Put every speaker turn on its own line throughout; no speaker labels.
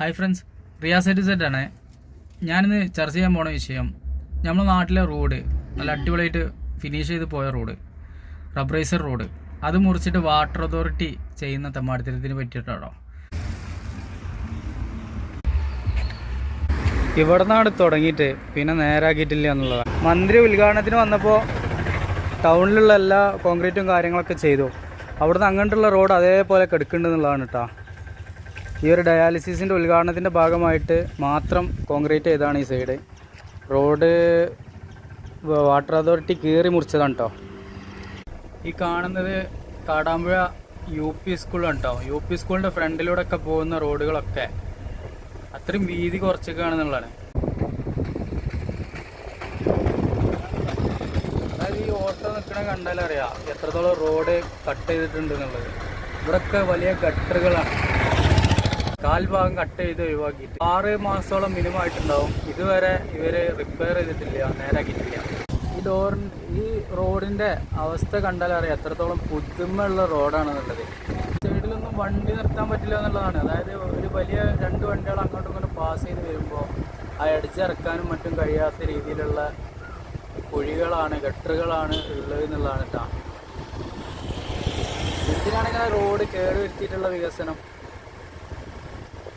Hi friends റിയാസൈറ്റ് set ആണ്. ഞാനിന്ന് ചർച്ച ചെയ്യാൻ പോണ വിഷയം നമ്മുടെ നാട്ടിലെ റോഡ് നല്ല അടിപൊളിയായിട്ട് ഫിനിഷ് ചെയ്ത് പോയ റോഡ് റബ്രൈസർ റോഡ് അത് മുറിച്ചിട്ട് വാട്ടർ അതോറിറ്റി ചെയ്യുന്ന തെമ്മാടിത്തരത്തിന് പറ്റിയിട്ടാണോ ഇവിടെ നിന്നാണ് തുടങ്ങിയിട്ട് പിന്നെ നേരാക്കിയിട്ടില്ല എന്നുള്ളതാണ്. മന്ത്രി ഉദ്ഘാടനത്തിന് വന്നപ്പോൾ ടൗണിലുള്ള എല്ലാ കോൺക്രീറ്റും കാര്യങ്ങളൊക്കെ ചെയ്തു. അവിടുന്ന് അങ്ങോട്ടുള്ള റോഡ് അതേപോലെ കെടുക്കുന്നുണ്ടെന്നുള്ളതാണ് കേട്ടോ. ഈ ഒരു ഡയാലിസിസിന്റെ ഉദ്ഘാടനത്തിന്റെ ഭാഗമായിട്ട് മാത്രം കോൺക്രീറ്റ് ചെയ്താണ് ഈ സൈഡ്. റോഡ് വാട്ടർ അതോറിറ്റി കീറി മുറിച്ചതാണ് കേട്ടോ ഈ കാണുന്നത് കാടാമ്പുഴ യു പി സ്കൂളാണ് കേട്ടോ യു പി സ്കൂളിന്റെ ഫ്രണ്ടിലൂടെ ഒക്കെ പോകുന്ന റോഡുകളൊക്കെ അത്രയും വീതി കുറച്ചൊക്കെയാണെന്നുള്ളതാണ് അതായത് ഈ ഓട്ടോ നിൽക്കണ കണ്ടാലറിയാം എത്രത്തോളം റോഡ് കട്ട് ചെയ്തിട്ടുണ്ട് എന്നുള്ളത്. ഇവിടെയൊക്കെ വലിയ ഗട്ടറുകളാണ്. കാൽഭാഗം കട്ട് ചെയ്ത് ഒഴിവാക്കിയിട്ട് ആറ് മാസത്തോളം മിനിമം ആയിട്ടുണ്ടാവും. ഇതുവരെ ഇവർ റിപ്പയർ ചെയ്തിട്ടില്ല നേരാക്കിയിട്ടില്ല. ഈ ഡോർ ഈ റോഡിന്റെ അവസ്ഥ കണ്ടാൽ അറിയാം എത്രത്തോളം പുതുമയുള്ള റോഡാണെന്നുള്ളത്. സൈഡിലൊന്നും വണ്ടി നിർത്താൻ പറ്റില്ല എന്നുള്ളതാണ്. അതായത് ഒരു വലിയ രണ്ട് വണ്ടികൾ അങ്ങോട്ടും ഇങ്ങോട്ടും പാസ് ചെയ്ത് വരുമ്പോൾ ആ അടിച്ചിറക്കാനും മറ്റും കഴിയാത്ത രീതിയിലുള്ള കുഴികളാണ് ഗട്ടറുകളാണ് ഉള്ളത് എന്നുള്ളതാണ് കേട്ടോ ഇതിനാണെങ്കിൽ റോഡ് കേട് വരുത്തിയിട്ടുള്ള വികസനം?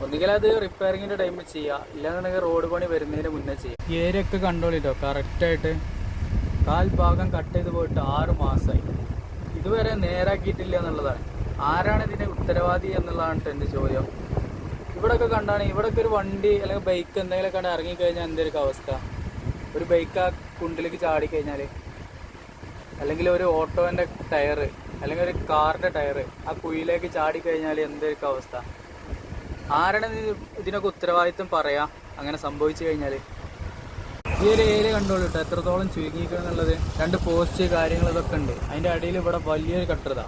ഒന്നുകിൽ അത് റിപ്പയറിങ്ങിന്റെ ടൈമിൽ ചെയ്യുക ഇല്ലാന്നുണ്ടെങ്കിൽ റോഡ് പണി വരുന്നതിന് മുന്നേ ചെയ്യുക ഈ ഏരിയ കണ്ടോളിട്ടോ കറക്റ്റായിട്ട് കാൽ ഭാഗം കട്ട് ചെയ്ത് പോയിട്ട് ആറ് മാസമായി ഇതുവരെ നേരാക്കിയിട്ടില്ല എന്നുള്ളതാണ്. ആരാണ് ഇതിന്റെ ഉത്തരവാദി എന്നുള്ളതാണ് എന്റെ ചോദ്യം. ഇവിടൊക്കെ കണ്ടാണ് ഇവിടൊക്കെ ഒരു വണ്ടി അല്ലെങ്കിൽ ബൈക്ക് എന്തെങ്കിലും കണ്ട് ഇറങ്ങിക്കഴിഞ്ഞാൽ എന്തൊരു അവസ്ഥ? ഒരു ബൈക്ക് ആ കുണ്ടിലേക്ക് ചാടിക്കഴിഞ്ഞാൽ അല്ലെങ്കിൽ ഒരു ഓട്ടോന്റെ ടയർ അല്ലെങ്കിൽ ഒരു കാറിന്റെ ടയർ ആ കുഴിയിലേക്ക് ചാടിക്കഴിഞ്ഞാൽ എന്തൊരു അവസ്ഥ? ആരാണ് ഇതിനൊക്കെ ഉത്തരവാദിത്വം പറയാ? അങ്ങനെ സംഭവിച്ചു കഴിഞ്ഞാൽ ഈ ഒരു ഏരിയ കണ്ടോളൂ കേട്ടോ എത്രത്തോളം ചുരുങ്ങിയിരിക്കണമെന്നുള്ളത് രണ്ട് പോസ്റ്റ് കാര്യങ്ങൾ ഇതൊക്കെ ഉണ്ട്. അതിന്റെ അടിയിൽ ഇവിടെ വലിയൊരു കട്ടറുത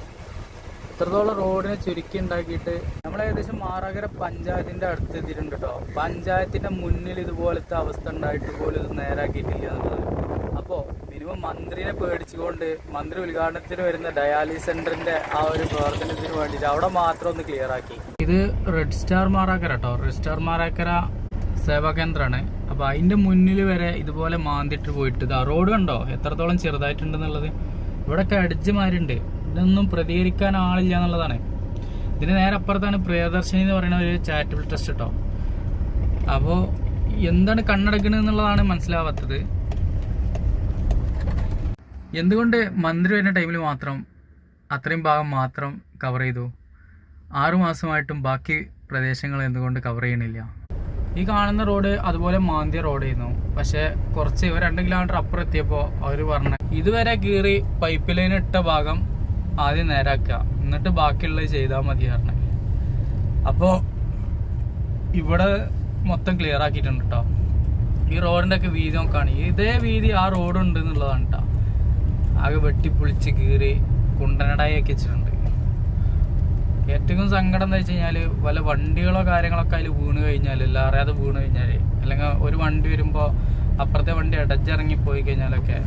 എത്രത്തോളം റോഡിനെ ചുരുക്കി ഉണ്ടാക്കിയിട്ട് നമ്മൾ ഏകദേശം മാറാകര പഞ്ചായത്തിന്റെ അടുത്ത് എത്തിയിട്ടുണ്ട് കേട്ടോ പഞ്ചായത്തിന്റെ മുന്നിൽ ഇതുപോലത്തെ അവസ്ഥ ഉണ്ടായിട്ട് പോലും ഇത് നേരാക്കിയിട്ടില്ല എന്നുള്ളത്. അപ്പോൾ മിനിമം മന്ത്രിനെ പേടിച്ചുകൊണ്ട് മന്ത്രി ഉദ്ഘാടനത്തിന് വരുന്ന ഡയാലിസ് സെന്ററിന്റെ ആ ഒരു പ്രവർത്തനത്തിന് വേണ്ടിയിട്ട് അവിടെ മാത്രം ഒന്ന് ക്ലിയർ ആക്കി. ഇത് റെഡ് സ്റ്റാർ മാറാക്കര കേട്ടോ റെഡ് സ്റ്റാർ മാറാക്കര സേവാ കേന്ദ്രമാണ് അപ്പൊ അതിന്റെ മുന്നിൽ വരെ ഇതുപോലെ മാന്തിട്ട് പോയിട്ട് ഇതാ റോഡ് കണ്ടോ? എത്രത്തോളം ചെറുതായിട്ടുണ്ടെന്നുള്ളത്. ഇവിടെയൊക്കെ അടിച്ചുമാരുണ്ട്. ഇതൊന്നും പ്രതികരിക്കാൻ ആളില്ല എന്നുള്ളതാണ്. ഇതിന് നേരെ അപ്പുറത്താണ് പ്രിയദർശിനി എന്ന് പറയുന്ന ഒരു ചാരിറ്റബിൾ ട്രസ്റ്റ് കേട്ടോ അപ്പോൾ എന്താണ് കണ്ണടക്കണെന്നുള്ളതാണ് മനസ്സിലാവാത്തത്. എന്തുകൊണ്ട് മന്ത്രി വരുന്ന ടൈമിൽ മാത്രം അത്രയും ഭാഗം മാത്രം കവർ ചെയ്തു? ആറുമാസമായിട്ടും ബാക്കി പ്രദേശങ്ങൾ എന്തുകൊണ്ട് കവർ ചെയ്യണില്ല? ഈ കാണുന്ന റോഡ് അതുപോലെ മാന്തിയ റോഡായിരുന്നു പക്ഷേ കുറച്ച് ഒരു രണ്ട് കിലോമീറ്റർ അപ്പുറം എത്തിയപ്പോൾ അവർ പറഞ്ഞ ഇതുവരെ കീറി പൈപ്പ് ലൈൻ ഇട്ട ഭാഗം ആദ്യം നേരാക്കുക. എന്നിട്ട് ബാക്കിയുള്ളത് ചെയ്താൽ മതി പറഞ്ഞ. അപ്പോൾ ഇവിടെ മൊത്തം ക്ലിയർ ആക്കിയിട്ടുണ്ട് കേട്ടോ ഈ റോഡിന്റെ ഒക്കെ വീതി നോക്കുകയാണ് ഇതേ വീതി ആ റോഡ് ഉണ്ട് എന്നുള്ളതാണ് കേട്ടോ ആകെ വെട്ടിപ്പൊളിച്ച് കീറി കുണ്ടനടായി ഒക്കെ വെച്ചിട്ടുണ്ട്. ഏറ്റവും സങ്കടം എന്താ വെച്ച് കഴിഞ്ഞാൽ വല്ല വണ്ടികളോ കാര്യങ്ങളൊക്കെ അതിൽ വീണ് കഴിഞ്ഞാൽ എല്ലാം അറിയാതെ വീണ് കഴിഞ്ഞാൽ അല്ലെങ്കിൽ ഒരു വണ്ടി വരുമ്പോൾ അപ്പുറത്തെ വണ്ടി ഇടച്ചിറങ്ങി പോയി കഴിഞ്ഞാലൊക്കെ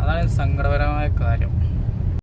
അതാണ് സങ്കടപരമായ കാര്യം.